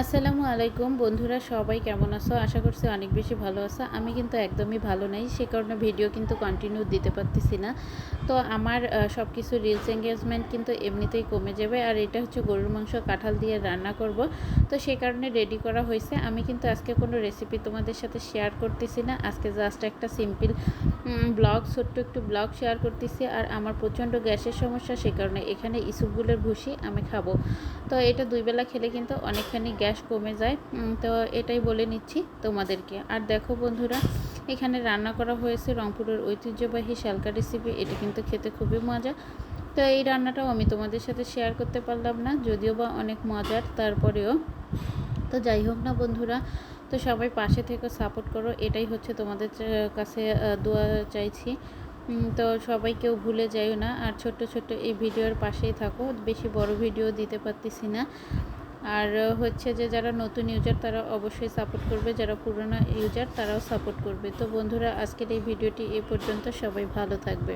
আসসালামু আলাইকুম বন্ধুরা, সবাই কেমন আছো? আশা করছি অনেক বেশি ভালো আছো। আমি কিন্তু একদমই ভালো নাই, সে কারণে ভিডিও কিন্তু কন্টিনিউ দিতে পারতেছি না। তো আমার সব কিছু রিলস এঙ্গেজমেন্ট কিন্তু এমনিতেই কমে যাবে। আর এটা হচ্ছে গরুর মাংস কাঁঠাল দিয়ে রান্না করব। তো সে কারণে রেডি করা হয়েছে। আমি কিন্তু আজকে কোনো রেসিপি তোমাদের সাথে শেয়ার করতেছি না। আজকে জাস্ট একটা সিম্পল ব্লগ ছোট্ট একটু ব্লগ শেয়ার করতেছি। আর আমার প্রচণ্ড গ্যাসের সমস্যা, সে কারণে এখানে ইসুপগুলোর ভুসি আমি খাব। তো এটা দুই বেলা খেলে কিন্তু অনেকখানি গ্যাস কমে যায়। তো এটাই বলে নিচ্ছি তোমাদেরকে। আর দেখো বন্ধুরা, এখানে রান্না করা হয়েছে রংপুরের ঐতিহ্যবাহী শালকা রেসিপি এটা কিন্তু খেতে খুবই মজা। তো এই রান্নাটাও আমি তোমাদের সাথে শেয়ার করতে পারলাম না, যদিও বা অনেক মজার, তারপরেও। তো যাই হোক না বন্ধুরা, তো সবাই পাশে থেকে সাপোর্ট করো। এটাই হচ্ছে তোমাদের কাছে দোয়া চাইছি। তো সবাই কেউ ভুলে যাইও না। আর ছোট্ট ছোট্ট এই ভিডিওর পাশেই থাকো। বেশি বড় ভিডিও দিতে পারতেছি না। আর হচ্ছে যে যারা নতুন ইউজার তারা অবশ্যই সাপোর্ট করবে, যারা পুরনো ইউজার তারাও সাপোর্ট করবে। তো বন্ধুরা, আজকের এই ভিডিওটি এ পর্যন্ত। সবাই ভালো থাকবে।